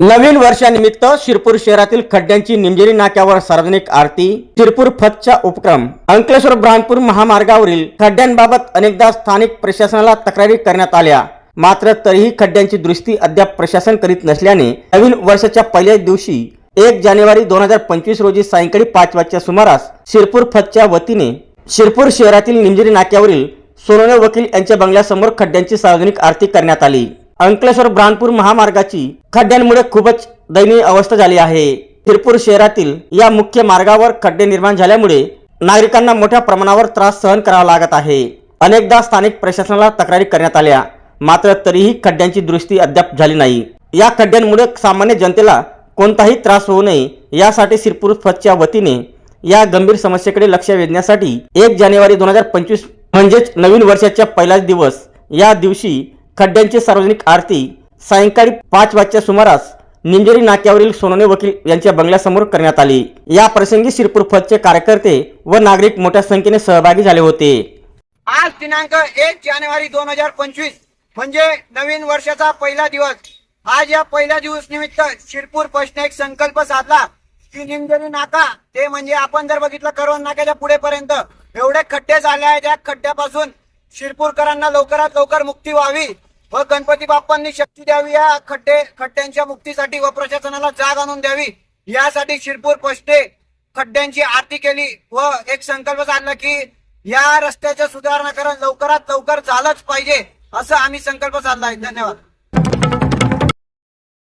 नवीन वर्षानिमित्त शिरपूर शहरातील खड्ड्यांची निमजेरी नाक्यावर सार्वजनिक आरती शिरपूर फतचा उपक्रम अंकलेश्वर ब्राह्मपूर महामार्गावरील खड्ड्यांबाबत अनेकदा स्थानिक प्रशासनाला तक्रारी करण्यात आल्या. मात्र तरीही खड्ड्यांची दुरुस्ती अद्याप प्रशासन करीत नसल्याने नवीन वर्षाच्या पहिल्याच दिवशी एक जानेवारी दोन हजार पंचवीस रोजी सायंकाळी पाच वाजच्या सुमारास शिरपूर फतच्या वतीने शिरपूर शहरातील निमजेरी नाक्यावरील सोनोने वकील यांच्या बंगल्यासमोर खड्ड्यांची सार्वजनिक आरती करण्यात आली. अंकलेश्वर ब्राह्मपूर महामार्गाची खड्ड्यांमुळे खूपच दयनीय अवस्था झाली आहे. शिरपूर शहरातील या मुख्य मार्गावर खड्डे निर्माण झाल्यामुळे नागरिकांना मोठ्या प्रमाणावर त्रास सहन करावा लागत आहे. अनेकदा स्थानिक प्रशासनाला तक्रारी करण्यात आल्या मात्र तरीही खड्ड्यांची दुरुस्ती अद्याप झाली नाही. या खड्ड्यांमुळे सामान्य जनतेला कोणताही त्रास होऊ नये यासाठी शिरपूर फतच्या वतीने या गंभीर समस्येकडे लक्ष वेधण्यासाठी एक जानेवारी दोन हजार पंचवीस म्हणजेच नवीन वर्षाच्या पहिलाच दिवस या दिवशी खड्ड्यांची सार्वजनिक आरती सायंकाळी पाच वाजच्या सुमारास निंजरी नाक्यावरील सोनोने वकील यांच्या बंगल्यासमोर करण्यात आली. या प्रसंगी शिरपूर फतचे कार्यकर्ते व नागरिक मोठ्या संख्येने सहभागी झाले होते. आज दिनांक एक जानेवारी दोन हजार पंचवीस म्हणजे नवीन वर्षाचा पहिला दिवस. आज या पहिल्या दिवस निमित्त शिरपूर पक्षने एक संकल्प साधला की निंजरी नाका ते म्हणजे आपण जर बघितलं करवण नाक्याच्या पुढे पर्यंत एवढे खड्डे झाले आहेत या खड्ड्यापासून शिरपूरकरांना लवकरात लवकर मुक्ती व्हावी. व गणपती बाप्पांनी शक्ती द्यावी या खड्डे खड्ड्यांच्या मुक्तीसाठी व प्रशासनाला जाग आणून द्यावी. यासाठी शिरपूर पक्षने खड्ड्यांची आरती केली व एक संकल्प साधला की या रस्त्याच्या सुधारणा करण लवकरात लवकर झालंच पाहिजे असं आम्ही संकल्प साधला आहे. धन्यवाद.